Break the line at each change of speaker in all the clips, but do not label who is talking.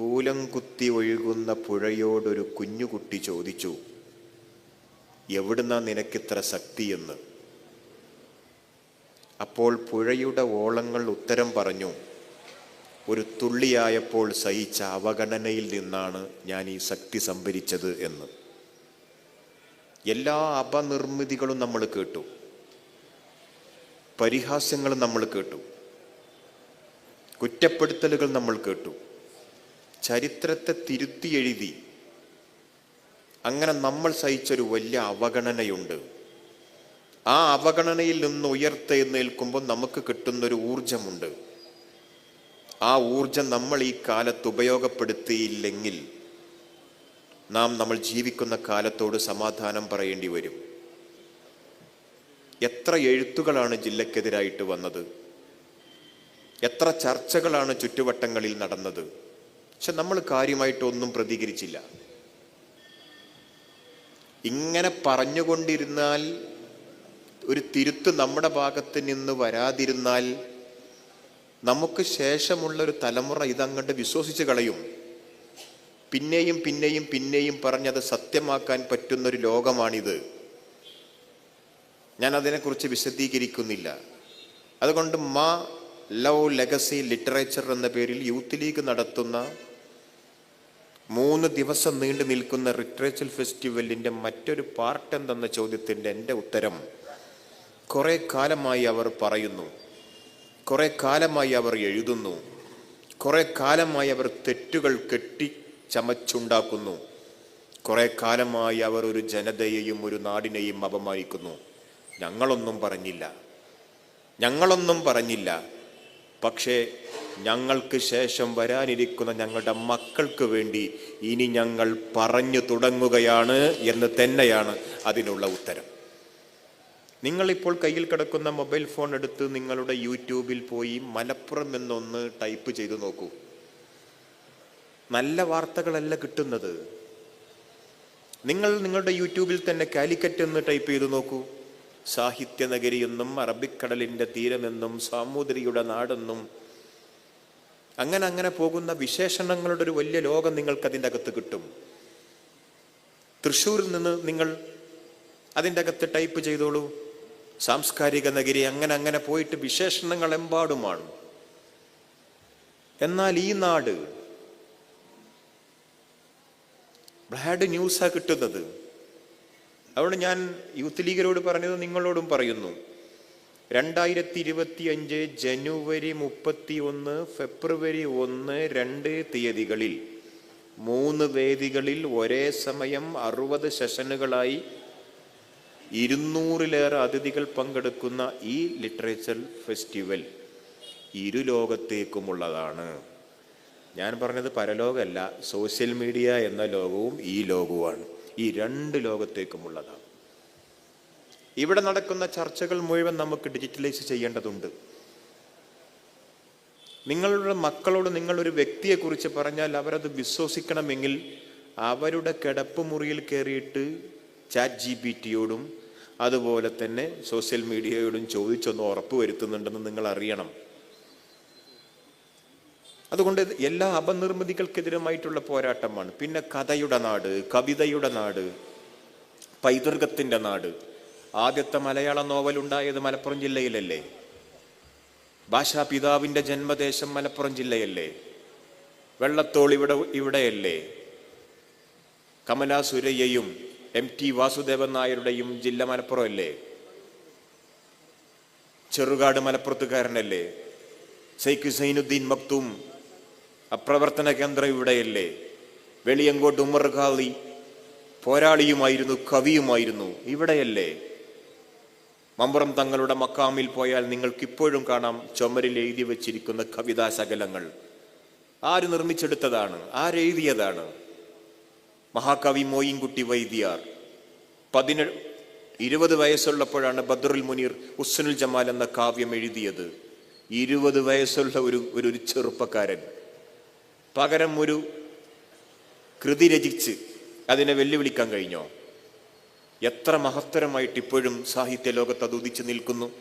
കൂലം കുത്തി ഒഴുകുന്ന പുഴയോടൊരു കുഞ്ഞുകുട്ടി ചോദിച്ചു എവിടുന്നാ നിനക്കിത്ര ശക്തിയെന്ന്? അപ്പോൾ പുഴയുടെ ഓളങ്ങൾ ഉത്തരം പറഞ്ഞു ഒരു തുള്ളിയായപ്പോൾ സഹിച്ച അവഗണനയിൽ നിന്നാണ് ഞാൻ ഈ ശക്തി സംഭരിച്ചത് എന്ന്. എല്ലാ അപനിർമ്മിതികളും നമ്മൾ കേട്ടു. പരിഹാസ്യങ്ങളും നമ്മൾ കേട്ടു. കുറ്റപ്പെടുത്തലുകൾ നമ്മൾ കേട്ടു. ചരിത്രത്തെ തിരുത്തി എഴുതി അങ്ങനെ നമ്മൾ സഹിച്ചൊരു വലിയ അവഗണനയുണ്ട്. ആ അവഗണനയിൽ നിന്ന് ഉയർത്തെഴുന്നേൽക്കുമ്പോൾ നമുക്ക് കിട്ടുന്നൊരു ഊർജമുണ്ട് ആ ഊർജം നമ്മൾ ഈ കാലത്ത് ഉപയോഗപ്പെടുത്തിയില്ലെങ്കിൽ നാം നമ്മൾ ജീവിക്കുന്ന കാലത്തോട് സമാധാനം പറയേണ്ടി വരും. എത്ര എഴുത്തുകളാണ് ജില്ലക്കെതിരായിട്ട് വന്നത്? എത്ര ചർച്ചകളാണ് ചുറ്റുവട്ടങ്ങളിൽ നടന്നത്? പക്ഷെ നമ്മൾ കാര്യമായിട്ടൊന്നും പ്രതികരിച്ചില്ല. ഇങ്ങനെ പറഞ്ഞുകൊണ്ടിരുന്നാൽ ഒരു തിരുത്ത് നമ്മുടെ ഭാഗത്ത് നിന്ന് വരാതിരുന്നാൽ നമുക്ക് ശേഷമുള്ള ഒരു തലമുറ ഇതങ്ങോട്ട് വിശ്വസിച്ച് കളയും. പിന്നെയും പിന്നെയും പിന്നെയും പറഞ്ഞത് സത്യമാക്കാൻ പറ്റുന്ന ഒരു ലോകമാണിത്. ഞാൻ അതിനെക്കുറിച്ച് വിശദീകരിക്കുന്നില്ല. അതുകൊണ്ട് മാ ലവ് ലെഗസി ലിറ്ററേച്ചർ എന്ന പേരിൽ യൂത്ത് ലീഗ് നടത്തുന്ന മൂന്ന് ദിവസം നീണ്ടു നിൽക്കുന്ന റിട്രേച്ചൽ ഫെസ്റ്റിവലിന്റെ മറ്റൊരു പാർട്ട് എന്തെന്ന ചോദ്യത്തിന്റെ എന്റെ ഉത്തരം. കുറേ കാലമായി അവർ പറയുന്നു. കുറേ കാലമായി അവർ എഴുതുന്നു. കുറേ കാലമായി അവർ തെറ്റുകൾ കെട്ടി ചമച്ചുണ്ടാക്കുന്നു. കുറേ കാലമായി അവർ ഒരു ജനതയെയും ഒരു നാടിനെയും അപമാനിക്കുന്നു. ഞങ്ങളൊന്നും പറഞ്ഞില്ല. ഞങ്ങളൊന്നും പറഞ്ഞില്ല. പക്ഷേ ഞങ്ങൾക്ക് ശേഷം വരാനിരിക്കുന്ന ഞങ്ങളുടെ മക്കൾക്ക് വേണ്ടി ഇനി ഞങ്ങൾ പറഞ്ഞു തുടങ്ങുകയാണ് എന്ന് തന്നെയാണ് അതിനുള്ള ഉത്തരം. നിങ്ങളിപ്പോൾ കയ്യിൽ കിടക്കുന്ന മൊബൈൽ ഫോൺ എടുത്ത് നിങ്ങളുടെ യൂട്യൂബിൽ പോയി മലപ്പുറം എന്നൊന്ന് ടൈപ്പ് ചെയ്തു നോക്കൂ. നല്ല വാർത്തകളല്ല കിട്ടുന്നത്. നിങ്ങൾ നിങ്ങളുടെ യൂട്യൂബിൽ തന്നെ കാലിക്കറ്റ് എന്ന് ടൈപ്പ് ചെയ്തു നോക്കൂ. സാഹിത്യ നഗരിയെന്നും അറബിക്കടലിന്റെ തീരമെന്നും സാമൂതിരിയുടെ നാടെന്നും അങ്ങനെ അങ്ങനെ പോകുന്ന വിശേഷണങ്ങളുടെ ഒരു വലിയ ലോകം നിങ്ങൾക്ക് അതിന്റെ അകത്ത് കിട്ടും. തൃശ്ശൂരിൽ നിന്ന് നിങ്ങൾ അതിന്റെ അകത്ത് ടൈപ്പ് ചെയ്തോളൂ. സാംസ്കാരിക നഗരി അങ്ങനെ അങ്ങനെ പോയിട്ട് വിശേഷണങ്ങൾ എമ്പാടുമാണ്. എന്നാൽ ഈ നാട് ബ്ലാഡ് ന്യൂസാ കിട്ടുന്നത്. അതുകൊണ്ട് ഞാൻ യൂത്ത് ലീഗരോട് പറഞ്ഞത് നിങ്ങളോടും പറയുന്നു. രണ്ടായിരത്തി ഇരുപത്തി അഞ്ച് ജനുവരി മുപ്പത്തി ഒന്ന് ഫെബ്രുവരി ഒന്ന് രണ്ട് തീയതികളിൽ മൂന്ന് വേദികളിൽ ഒരേ സമയം അറുപത് സെഷനുകളായി ഇരുന്നൂറിലേറെ അതിഥികൾ പങ്കെടുക്കുന്ന ഈ ലിറ്ററേച്ചർ ഫെസ്റ്റിവൽ ഇരു ലോകത്തേക്കുമുള്ളതാണ്. ഞാൻ പറഞ്ഞത് പരലോകമല്ല സോഷ്യൽ മീഡിയ എന്ന ലോകവും ഈ ലോകവുമാണ്. ഈ രണ്ട് ലോകത്തേക്കുമുള്ളതാണ്. ഇവിടെ നടക്കുന്ന ചർച്ചകൾ മുഴുവൻ നമുക്ക് ഡിജിറ്റലൈസ് ചെയ്യേണ്ടതുണ്ട്. നിങ്ങളുടെ മക്കളോട് നിങ്ങളൊരു വ്യക്തിയെക്കുറിച്ച് പറഞ്ഞാൽ അവരത് വിശ്വസിക്കണമെങ്കിൽ അവരുടെ കിടപ്പ് മുറിയിൽ കയറിയിട്ട് ചാറ്റ് ജി പി ടിയോടും അതുപോലെ തന്നെ സോഷ്യൽ മീഡിയയോടും ചോദിച്ചൊന്ന് ഉറപ്പ് വരുത്തുന്നുണ്ടെന്ന് നിങ്ങൾ അറിയണം അതുകൊണ്ട് എല്ലാ അപനിർമ്മിതികൾക്കെതിരുമായിട്ടുള്ള പോരാട്ടമാണ്. പിന്നെ കഥയുടെ നാട് കവിതയുടെ നാട് പൈതൃകത്തിന്റെ നാട്. ആദ്യത്തെ മലയാള നോവൽ ഉണ്ടായത് മലപ്പുറം ജില്ലയിലല്ലേ? ഭാഷാ പിതാവിന്റെ ജന്മദേശം മലപ്പുറം ജില്ലയല്ലേ? വെള്ളത്തോൾ ഇവിടെ ഇവിടെയല്ലേ? കമലാ സുരയ്യയും എം ടി വാസുദേവൻ നായരുടെയും ജില്ല മലപ്പുറം അല്ലേ ചെറുകാട് മലപ്പുറത്തുകാരനല്ലേ? സൈഖ് സൈനുദ്ദീൻ മക്തും അപ്രവർത്തന കേന്ദ്രം ഇവിടെയല്ലേ? വെളിയങ്കോട്ട് ഉമ്മർ ഖാലി പോരാളിയുമായിരുന്നു കവിയുമായിരുന്നു ഇവിടെയല്ലേ? മമ്പുറം തങ്ങളുടെ മക്കാമിൽ പോയാൽ നിങ്ങൾക്കിപ്പോഴും കാണാം ചുമരിൽ എഴുതി വച്ചിരിക്കുന്ന കവിതാ ശകലങ്ങൾ. ആര് നിർമ്മിച്ചെടുത്തതാണ്? ആരെഴുതിയതാണ്? മഹാകവി മോയിൻകുട്ടി വൈദ്യാർ. പതിനെ ഇരുപത് വയസ്സുള്ളപ്പോഴാണ് ബദ്രുൽ മുനീർ ഉസ്സനുൽ ജമാൽ എന്ന കാവ്യം എഴുതിയത്. ഇരുപത് വയസ്സുള്ള ഒരു ഒരു ചെറുപ്പക്കാരൻ. പകരം ഒരു കൃതി രചിച്ച് അതിനെ വെല്ലുവിളിക്കാൻ കഴിഞ്ഞോ? എത്ര മഹത്തരമായിട്ട് ഇപ്പോഴും സാഹിത്യ ലോകത്ത് അത് ഉദിച്ചു നിൽക്കുന്നു.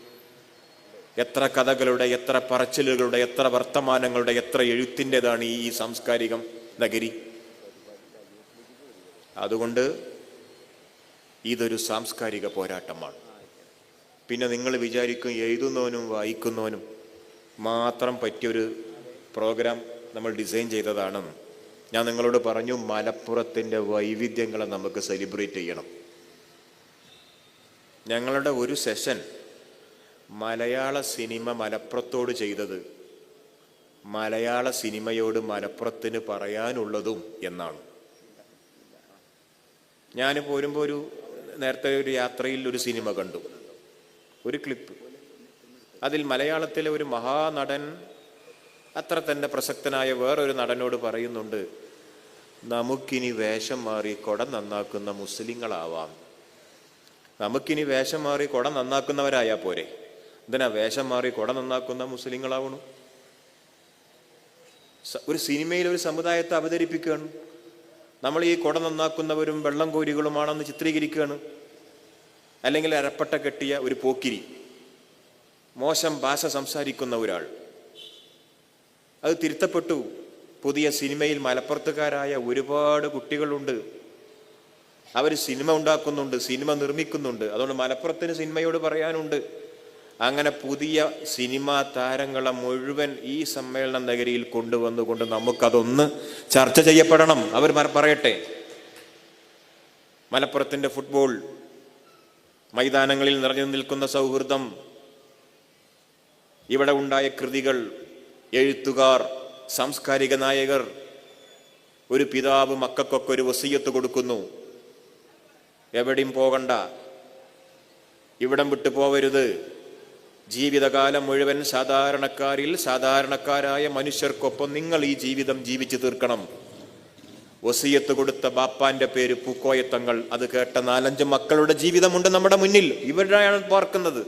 എത്ര കഥകളുടെ എത്ര പറച്ചിലുകളുടെ എത്ര വർത്തമാനങ്ങളുടെ എത്ര എഴുത്തിന്റെതാണ് ഈ സാംസ്കാരികം നഗരി? അതുകൊണ്ട് ഇതൊരു സാംസ്കാരിക പോരാട്ടമാണ്. പിന്നെ നിങ്ങൾ വിചാരിക്കും എഴുതുന്നവനും വായിക്കുന്നവനും മാത്രം പറ്റിയൊരു പ്രോഗ്രാം നമ്മൾ ഡിസൈൻ ചെയ്തതാണ് ഞാൻ നിങ്ങളോട് പറഞ്ഞു മലപ്പുറത്തിന്റെ വൈവിധ്യങ്ങളെ നമുക്ക് സെലിബ്രേറ്റ് ചെയ്യണം. ഞങ്ങളുടെ ഒരു സെഷൻ മലയാള സിനിമ മലപ്പുറത്തോട് ചെയ്തത് മലയാള സിനിമയോട് മലപ്പുറത്തിന് പറയാനുള്ളതും എന്നാണ്. ഞാൻ പോരുമ്പോൾ ഒരു നേരത്തെ ഒരു യാത്രയിൽ ഒരു സിനിമ കണ്ടു. ഒരു ക്ലിപ്പ് അതിൽ മലയാളത്തിലെ ഒരു മഹാനടൻ അത്ര തന്നെ പ്രസക്തനായ വേറൊരു നടനോട് പറയുന്നുണ്ട് നമുക്കിനി വേഷം മാറി കൊട നന്നാക്കുന്ന മുസ്ലിങ്ങളാവാം. നമുക്കിനി വേഷം മാറി കൊട നന്നാക്കുന്നവരായാ പോരെ. എന്തിനാ വേഷം മാറി കൊട നന്നാക്കുന്ന മുസ്ലിങ്ങളാവണു? ഒരു സിനിമയിൽ ഒരു സമുദായത്തെ അവതരിപ്പിക്കുകയാണ്. നമ്മൾ ഈ കൊട നന്നാക്കുന്നവരും വെള്ളം കോരികളുമാണെന്ന് ചിത്രീകരിക്കുകയാണ്. അല്ലെങ്കിൽ അരപ്പട്ട കെട്ടിയ ഒരു പോക്കിരി മോശം ഭാഷ സംസാരിക്കുന്ന ഒരാൾ അത് തിരുത്തപ്പെട്ടു. പുതിയ സിനിമയിൽ മലപ്പുറത്തുകാരായ ഒരുപാട് കുട്ടികളുണ്ട്. അവർ സിനിമ ഉണ്ടാക്കുന്നുണ്ട് സിനിമ നിർമ്മിക്കുന്നുണ്ട്. അതുകൊണ്ട് മലപ്പുറത്തിന് സിനിമയോട് പറയാനുണ്ട്. അങ്ങനെ പുതിയ സിനിമാ താരങ്ങളെ മുഴുവൻ ഈ സമ്മേളന നഗരിയിൽ കൊണ്ടുവന്നുകൊണ്ട് നമുക്കതൊന്ന് ചർച്ച ചെയ്യപ്പെടണം. അവർ പറയട്ടെ. മലപ്പുറത്തിന്റെ ഫുട്ബോൾ മൈതാനങ്ങളിൽ നിറഞ്ഞു നിൽക്കുന്ന സൗഹൃദം. ഇവിടെ ഉണ്ടായ കൃതികൾ എഴുത്തുകാർ സാംസ്കാരിക നായകർ ഒരു പിതാവ് മക്കൾക്കൊക്കെ ഒരു വസീയത്ത് കൊടുക്കുന്നു. എവിടെയും പോകണ്ട. ഇവിടം വിട്ടു പോവരുത്. ജീവിതകാലം മുഴുവൻ സാധാരണക്കാരിൽ സാധാരണക്കാരായ മനുഷ്യർക്കൊപ്പം നിങ്ങൾ ഈ ജീവിതം ജീവിച്ചു തീർക്കണം. വസീയത്ത് കൊടുത്ത ബാപ്പാന്റെ പേര് പൂക്കോയത്തങ്ങൾ. അത് കേട്ട നാലഞ്ച് മക്കളുടെ ജീവിതമുണ്ട് നമ്മുടെ മുന്നിൽ. ഇവരാണ് പാർക്കുന്നത്.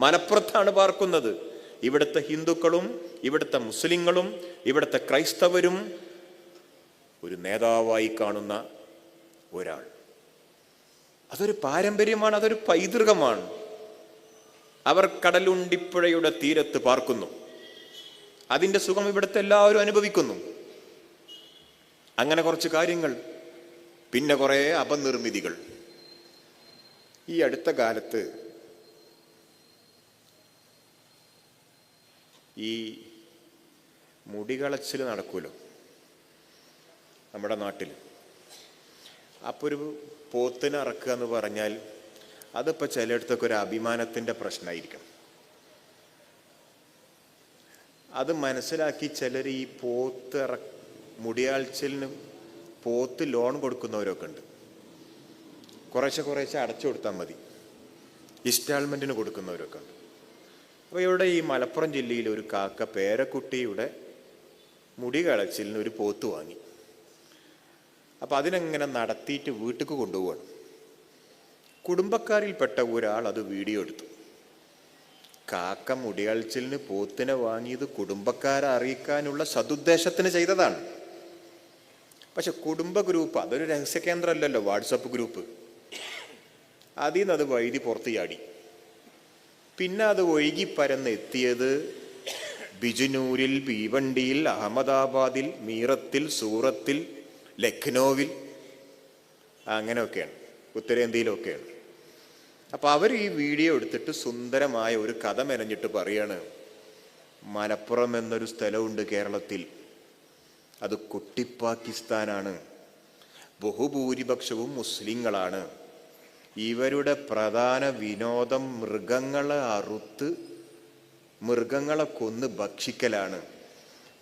മലപ്പുറത്താണ് പാർക്കുന്നത്. ഇവിടുത്തെ ഹിന്ദുക്കളും ഇവിടുത്തെ മുസ്ലിങ്ങളും ഇവിടുത്തെ ക്രൈസ്തവരും ഒരു നേതാവായി കാണുന്ന ഒരാൾ. അതൊരു പാരമ്പര്യമാണ് അതൊരു പൈതൃകമാണ്. അവർ കടലുണ്ടിപ്പുഴയുടെ തീരത്ത് പാർക്കുന്നു. അതിന്റെ സുഖം ഇവിടുത്തെ എല്ലാവരും അനുഭവിക്കുന്നു. അങ്ങനെ കുറച്ച് കാര്യങ്ങൾ പിന്നെ കുറേ അപനിർമ്മിതികൾ. ഈ അടുത്ത കാലത്ത് ഈ മുടികളച്ചിൽ നടക്കുമല്ലോ നമ്മുടെ നാട്ടിൽ. അപ്പോൾ ഒരു പോത്തിനെ അറക്കുക എന്ന് പറഞ്ഞാൽ അതിപ്പോൾ ചിലയിടത്തൊക്കെ ഒരു അഭിമാനത്തിന്റെ പ്രശ്നമായിരിക്കും അത് മനസ്സിലാക്കി ചിലർ ഈ പോത്ത് ഇറ മുടിയാഴ്ചലിന് പോത്ത് ലോൺ കൊടുക്കുന്നവരൊക്കെ ഉണ്ട്. കുറേശ്ശെ കുറേശ്ശെ അടച്ചു കൊടുത്താൽ മതി. ഇൻസ്റ്റാൾമെന്റിന് കൊടുക്കുന്നവരൊക്കെ ഉണ്ട്. അപ്പോൾ ഇവിടെ ഈ മലപ്പുറം ജില്ലയിൽ ഒരു കാക്ക പേരക്കുട്ടിയുടെ മുടി കളച്ചിലിന് ഒരു പോത്ത് വാങ്ങി. അപ്പം അതിനെങ്ങനെ നടത്തിയിട്ട് വീട്ടിക്ക് കൊണ്ടുപോകണം കുടുംബക്കാരിൽപ്പെട്ട ഒരാൾ അത് വീഡിയോ എടുത്തു. കാക്ക മുടി കളച്ചിലിന് പോത്തിനെ വാങ്ങിയത് കുടുംബക്കാരെ അറിയിക്കാനുള്ള സതുദ്ദേശത്തിന് ചെയ്തതാണ്. പക്ഷെ കുടുംബ ഗ്രൂപ്പ് അതൊരു രഹസ്യ കേന്ദ്രമല്ലല്ലോ വാട്സപ്പ് ഗ്രൂപ്പ്. അതിൽ നിന്ന് അത് വൈദ്യുതി പുറത്ത് ചാടി. പിന്നെ അത് ഒഴുകി പരന്നെത്തിയത് ബിജുനൂരിൽ ഭീവണ്ടിയിൽ അഹമ്മദാബാദിൽ മീറത്തിൽ സൂറത്തിൽ ലക്നൌവിൽ അങ്ങനെയൊക്കെയാണ് ഉത്തരേന്ത്യയിലൊക്കെയാണ്. അപ്പൊ അവർ ഈ വീഡിയോ എടുത്തിട്ട് സുന്ദരമായ ഒരു കഥ മെനഞ്ഞിട്ട് പറയാണ് മലപ്പുറം എന്നൊരു സ്ഥലമുണ്ട് കേരളത്തിൽ. അത് കുട്ടിപ്പാക്കിസ്ഥാനാണ് ബഹുഭൂരിപക്ഷവും മുസ്ലിങ്ങളാണ്. ഇവരുടെ പ്രധാന വിനോദം മൃഗങ്ങളെ അറുത്ത് മൃഗങ്ങളെ കൊന്ന് ഭക്ഷിക്കലാണ്.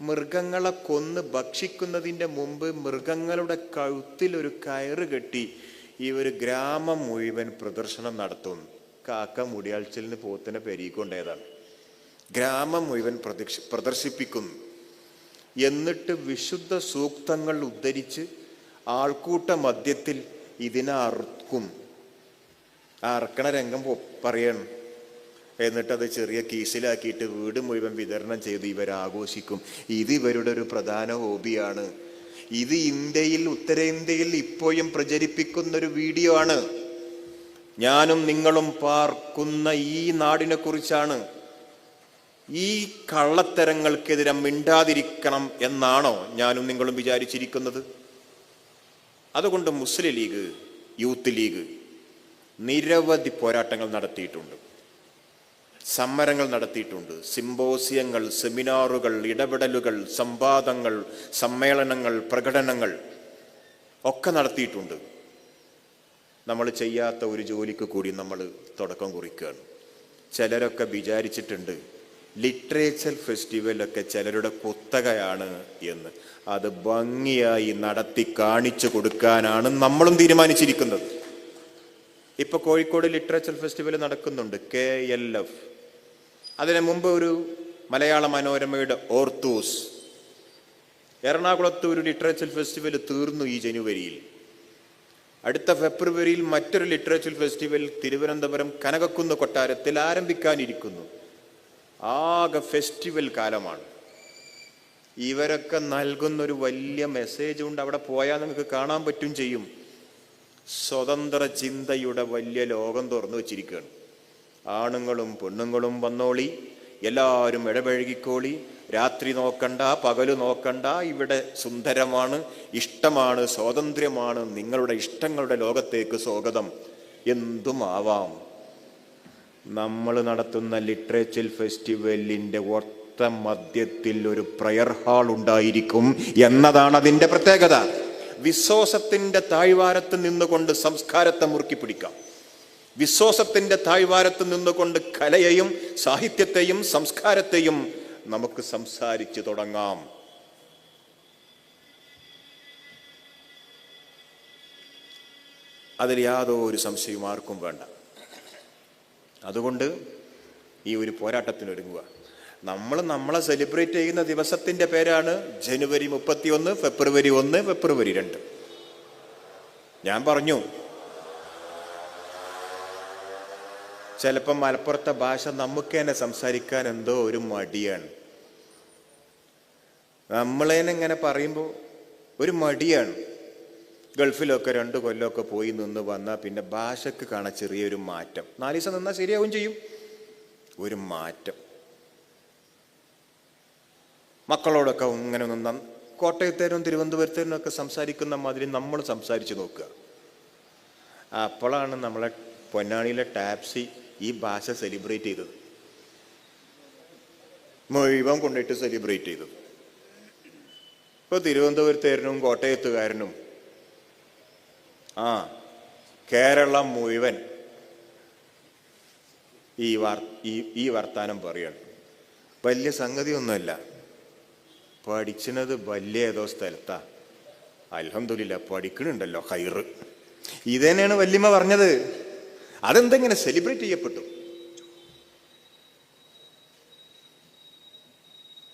മൃഗങ്ങളെ കൊന്ന് ഭക്ഷിക്കുന്നതിന്റെ മുമ്പ് മൃഗങ്ങളുടെ കഴുത്തിൽ ഒരു കയറ് കെട്ടി ഒരു ഗ്രാമം മുഴുവൻ പ്രദർശനം നടത്തും കാക്ക മുടിയാഴ്ചലിന് പോത്തിനെ പെരുകൊണ്ടേതാണ് ഗ്രാമം മുഴുവൻ പ്രദക്ഷ പ്രദർശിപ്പിക്കുന്നു. എന്നിട്ട് വിശുദ്ധ സൂക്തങ്ങൾ ഉദ്ധരിച്ച് ആൾക്കൂട്ട മധ്യത്തിൽ ഇതിനെ അറുക്കും. അറക്കണ രംഗം പറയണം. എന്നിട്ട് അത് ചെറിയ കീസിലാക്കിയിട്ട് വീട് മുഴുവൻ വിതരണം ചെയ്ത് ഇവർ ആഘോഷിക്കും ഇത് ഇവരുടെ ഒരു പ്രധാന ഹോബിയാണ്. ഇത് ഇന്ത്യയിൽ ഉത്തരേന്ത്യയിൽ ഇപ്പോഴും പ്രചരിപ്പിക്കുന്ന ഒരു വീഡിയോ ആണ്. ഞാനും നിങ്ങളും പാർക്കുന്ന ഈ നാടിനെ കുറിച്ചാണ്. ഈ കള്ളത്തരങ്ങൾക്കെതിരെ മിണ്ടാതിരിക്കണം എന്നാണോ ഞാനും നിങ്ങളും വിചാരിച്ചിരിക്കുന്നത്? അതുകൊണ്ട് മുസ്ലിം ലീഗ് യൂത്ത് ലീഗ് നിരവധി പോരാട്ടങ്ങൾ നടത്തിയിട്ടുണ്ട്. സമരങ്ങൾ നടത്തിയിട്ടുണ്ട്. സിംബോസിയങ്ങൾ സെമിനാറുകൾ ഇടപെടലുകൾ സംവാദങ്ങൾ സമ്മേളനങ്ങൾ പ്രകടനങ്ങൾ ഒക്കെ നടത്തിയിട്ടുണ്ട്. നമ്മൾ ചെയ്യാത്ത ഒരു ജോലിക്ക് കൂടി നമ്മൾ തുടക്കം കുറിക്കുകയാണ്. ചിലരൊക്കെ വിചാരിച്ചിട്ടുണ്ട് ലിറ്ററേച്ചർ ഫെസ്റ്റിവലൊക്കെ ചിലരുടെ കുത്തകയാണ് എന്ന്. അത് ഭംഗിയായി നടത്തി കാണിച്ചു കൊടുക്കാനാണ് നമ്മളും തീരുമാനിച്ചിരിക്കുന്നത്. ഇപ്പൊ കോഴിക്കോട് ലിറ്ററേച്ചർ ഫെസ്റ്റിവൽ നടക്കുന്നുണ്ട് കെ എൽ എഫ് അതിന് മുമ്പ് ഒരു മലയാള മനോരമയുടെ ഓർത്തൂസ്. എറണാകുളത്ത് ഒരു ലിറ്ററേച്ചർ ഫെസ്റ്റിവൽ തീർന്നു ഈ ജനുവരിയിൽ. അടുത്ത ഫെബ്രുവരിയിൽ മറ്റൊരു ലിറ്ററേച്ചർ ഫെസ്റ്റിവൽ തിരുവനന്തപുരം കനകക്കുന്ന് കൊട്ടാരത്തിൽ ആരംഭിക്കാനിരിക്കുന്നു. ആകെ ഫെസ്റ്റിവൽ കാലമാണ്. ഇവരൊക്കെ നൽകുന്ന ഒരു വലിയ മെസ്സേജ് ഉണ്ട്. അവിടെ പോയാൽ നിങ്ങൾക്ക് കാണാൻ പറ്റും ചെയ്യും. സ്വതന്ത്ര ചിന്തയുടെ വലിയ ലോകം തുറന്നു വച്ചിരിക്കുകയാണ്. ആണുങ്ങളും പെണ്ണുങ്ങളും വന്നോളി എല്ലാവരും ഇടപഴകിക്കോളി രാത്രി നോക്കണ്ട പകൽ നോക്കണ്ട ഇവിടെ സുന്ദരമാണ് ഇഷ്ടമാണ് സ്വാതന്ത്ര്യമാണ് നിങ്ങളുടെ ഇഷ്ടങ്ങളുടെ ലോകത്തേക്ക് സ്വാഗതം. എന്തുമാവാം? നമ്മൾ നടത്തുന്ന ലിറ്ററേച്ചർ ഫെസ്റ്റിവലിന്റെ ഒത്ത മധ്യത്തിൽ ഒരു പ്രയർ ഹാൾ ഉണ്ടായിരിക്കും എന്നതാണ് അതിന്റെ പ്രത്യേകത. വിശ്വാസത്തിന്റെ താഴ്വാരത്ത് നിന്നുകൊണ്ട് സംസ്കാരത്തെ മുറുക്കി പിടിക്കാം വിശ്വാസത്തിന്റെ താഴ്വാരത്ത് നിന്നുകൊണ്ട് കലയെയും സാഹിത്യത്തെയും സംസ്കാരത്തെയും നമുക്ക് സംസാരിച്ചു തുടങ്ങാം. അതിൽ യാതൊരു സംശയവും ആർക്കും വേണ്ട. അതുകൊണ്ട് ഈ ഒരു പോരാട്ടത്തിനൊരുങ്ങുക. നമ്മൾ നമ്മളെ സെലിബ്രേറ്റ് ചെയ്യുന്ന ദിവസത്തിന്റെ പേരാണ് ജനുവരി മുപ്പത്തി ഒന്ന് ഫെബ്രുവരി ഒന്ന് ഫെബ്രുവരി രണ്ട്. ഞാൻ പറഞ്ഞു ചിലപ്പം മലപ്പുറത്തെ ഭാഷ നമുക്ക് തന്നെ സംസാരിക്കാൻ എന്തോ ഒരു മടിയാണ്. നമ്മളേനെ ഇങ്ങനെ പറയുമ്പോൾ ഒരു മടിയാണ്. ഗൾഫിലൊക്കെ രണ്ട് കൊല്ലമൊക്കെ പോയി നിന്ന് വന്നാൽ പിന്നെ ഭാഷക്ക് കാണാൻ ചെറിയൊരു മാറ്റം. നാല് ദിവസം നിന്നാൽ ശരിയാവും ചെയ്യും. ഒരു മാറ്റം. മക്കളോടൊക്കെ ഇങ്ങനെ ഒന്ന് കോട്ടയത്തേരും തിരുവനന്തപുരത്തേരും ഒക്കെ സംസാരിക്കുന്ന മാതിരി നമ്മൾ സംസാരിച്ച് നോക്കുക. അപ്പോഴാണ് നമ്മളെ പൊന്നാണിയിലെ ടാപ്സി ഈ ഭാഷ സെലിബ്രേറ്റ് ചെയ്തത്. മുഴുവൻ കൊണ്ടിട്ട് സെലിബ്രേറ്റ് ചെയ്തത്. ഇപ്പോൾ തിരുവനന്തപുരത്തേരനും കോട്ടയത്തുകാരനും ആ കേരളം മുഴുവൻ ഈ വാർ ഈ ഈ വർത്താനം പറയാണ്. വലിയ സംഗതിയൊന്നുമല്ല. പഠിച്ചത് വലിയ ഏതോ സ്ഥലത്താ. അലഹമില്ല പഠിക്കണുണ്ടല്ലോ ഹൈറ് ഇത് തന്നെയാണ് വല്യമ്മ പറഞ്ഞത്. അതെന്തെങ്ങനെ സെലിബ്രേറ്റ് ചെയ്യപ്പെട്ടു?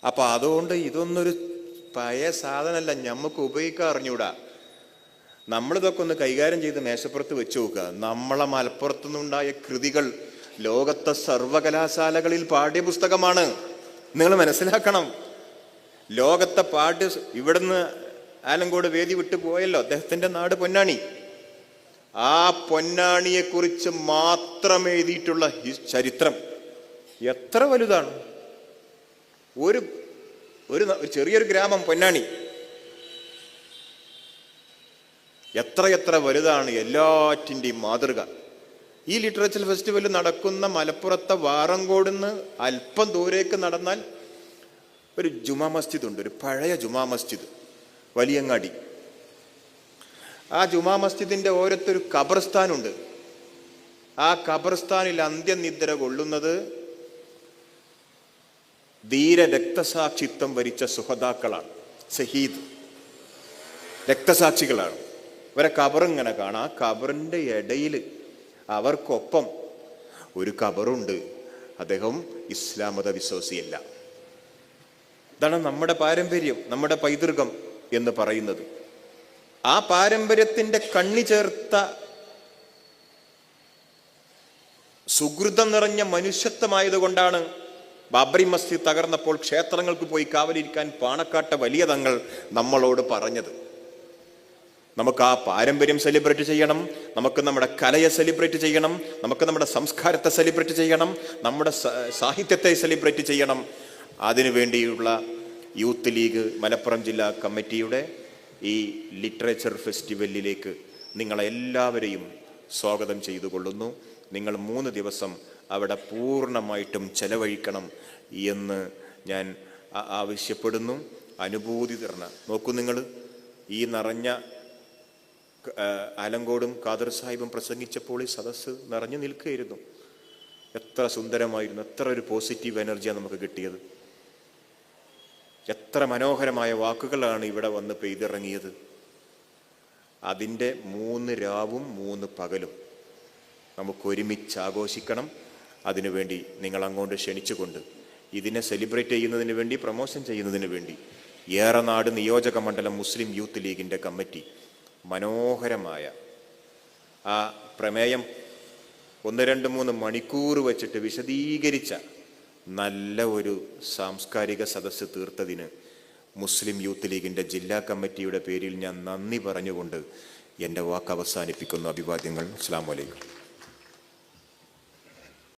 അപ്പൊ അതുകൊണ്ട് ഇതൊന്നൊരു പഴയ സാധനമല്ല നമുക്ക് ഉപയോഗിക്കാൻ അറിഞ്ഞൂടാ. നമ്മളിതൊക്കെ ഒന്ന് കൈകാര്യം ചെയ്ത് മേശപ്പുറത്ത് വെച്ച് നോക്കുക. നമ്മളെ മലപ്പുറത്തുനിന്നുണ്ടായ കൃതികൾ ലോകത്തെ സർവകലാശാലകളിൽ പാഠ്യപുസ്തകമാണ്. നിങ്ങൾ മനസ്സിലാക്കണം. ലോകത്തെ പാട്ട് ഇവിടുന്ന് ആലങ്കോട് വേദി വിട്ടു പോയല്ലോ. അദ്ദേഹത്തിന്റെ നാട് പൊന്നാണി ആ പൊന്നാണിയെ കുറിച്ച് മാത്രം എഴുതിയിട്ടുള്ള ചരിത്രം എത്ര വലുതാണ്? ഒരു ഒരു ഒരു ചെറിയൊരു ഗ്രാമം പൊന്നാണി എത്ര വലുതാണ് എല്ലാറ്റിന്റെയും മാതൃക. ഈ ലിറ്ററേച്ചർ ഫെസ്റ്റിവൽ നടക്കുന്ന മലപ്പുറത്തെ വാറങ്കോടുന്ന് അല്പം ദൂരേക്ക് നടന്നാൽ ഒരു ജുമാ മസ്ജിദ് ഉണ്ട് ഒരു പഴയ ജുമാ മസ്ജിദ് വലിയങ്ങാടി. ആ ജുമാ മസ്ജിദിന്റെ ഓരത്തൊരു കബർസ്ഥാനുണ്ട് ആ കബർസ്ഥാനിൽ അന്ത്യനിദ്ര കൊള്ളുന്നത് ധീര രക്തസാക്ഷിത്വം വരിച്ച സുഹതാക്കളാണ് ഷഹീദ് രക്തസാക്ഷികളാണ്. ഇവരെ കബറിങ്ങനെ കാണാം. ആ കബറിന്റെ ഇടയിൽ അവർക്കൊപ്പം ഒരു കബറുണ്ട് അദ്ദേഹം ഇസ്ലാമത വിശ്വാസിയല്ല. ഇതാണ് നമ്മുടെ പാരമ്പര്യം നമ്മുടെ പൈതൃകം എന്ന് പറയുന്നത്. ആ പാരമ്പര്യത്തിന്റെ കണ്ണി ചേർത്ത സുഹൃതം നിറഞ്ഞ മനുഷ്യത്വമായതുകൊണ്ടാണ് ബാബറി മസ്ജിദ് തകർന്നപ്പോൾ ക്ഷേത്രങ്ങൾക്ക് പോയി കാവലിരിക്കാൻ പാണക്കാട്ട വലിയ തങ്ങൾ നമ്മളോട് പറഞ്ഞത്. നമുക്ക് ആ പാരമ്പര്യം സെലിബ്രേറ്റ് ചെയ്യണം നമുക്ക് നമ്മുടെ കലയെ സെലിബ്രേറ്റ് ചെയ്യണം നമുക്ക് നമ്മുടെ സംസ്കാരത്തെ സെലിബ്രേറ്റ് ചെയ്യണം നമ്മുടെ സാഹിത്യത്തെ സെലിബ്രേറ്റ് ചെയ്യണം. അതിനു വേണ്ടിയുള്ള യൂത്ത് ലീഗ് മലപ്പുറം ജില്ലാ കമ്മിറ്റിയുടെ ഈ ലിറ്ററേച്ചർ ഫെസ്റ്റിവലിലേക്ക് നിങ്ങളെല്ലാവരെയും സ്വാഗതം ചെയ്തു കൊള്ളുന്നു നിങ്ങൾ മൂന്ന് ദിവസം അവിടെ പൂർണമായിട്ടും ചെലവഴിക്കണം എന്ന് ഞാൻ ആവശ്യപ്പെടുന്നു. അനുഭൂതി തരണം. നോക്കൂ നിങ്ങൾ ഈ നിറഞ്ഞ അലങ്കോടും ഖാദർ സാഹിബും പ്രസംഗിച്ചപ്പോൾ ഈ സദസ്സ് നിറഞ്ഞു നിൽക്കുകയായിരുന്നു. എത്ര സുന്ദരമായിരുന്നു എത്ര ഒരു പോസിറ്റീവ് എനർജിയാണ് നമുക്ക് കിട്ടിയത്. എത്ര മനോഹരമായ വാക്കുകളാണ് ഇവിടെ വന്ന് പെയ്തിറങ്ങിയത്. അതിന്റെ മൂന്ന് രാവും മൂന്ന് പകലും നമുക്ക് ഒരുമിച്ച് ആഘോഷിക്കണം അതിനുവേണ്ടി നിങ്ങൾ അങ്ങോട്ട് ക്ഷണിച്ചുകൊണ്ട് ഇതിനെ സെലിബ്രേറ്റ് ചെയ്യുന്നതിന് വേണ്ടി പ്രൊമോഷൻ ചെയ്യുന്നതിന് വേണ്ടി ഏറനാട് നിയോജക മണ്ഡലം മുസ്ലിം യൂത്ത് ലീഗിന്റെ കമ്മിറ്റി മനോഹരമായ ആ പ്രമേയം ഒന്ന് രണ്ട് മൂന്ന് മണിക്കൂർ വെച്ചിട്ട് വിശദീകരിച്ച നല്ല ഒരു സാംസ്കാരിക സദസ്സ് തീർത്തതിന് മുസ്ലിം യൂത്ത് ലീഗിന്റെ ജില്ലാ കമ്മിറ്റിയുടെ പേരിൽ ഞാൻ നന്ദി പറഞ്ഞുകൊണ്ട് എന്റെ വാക്ക് അവസാനിപ്പിക്കുന്നു. അഭിവാദ്യങ്ങൾ. അസ്സാം വലൈക്കും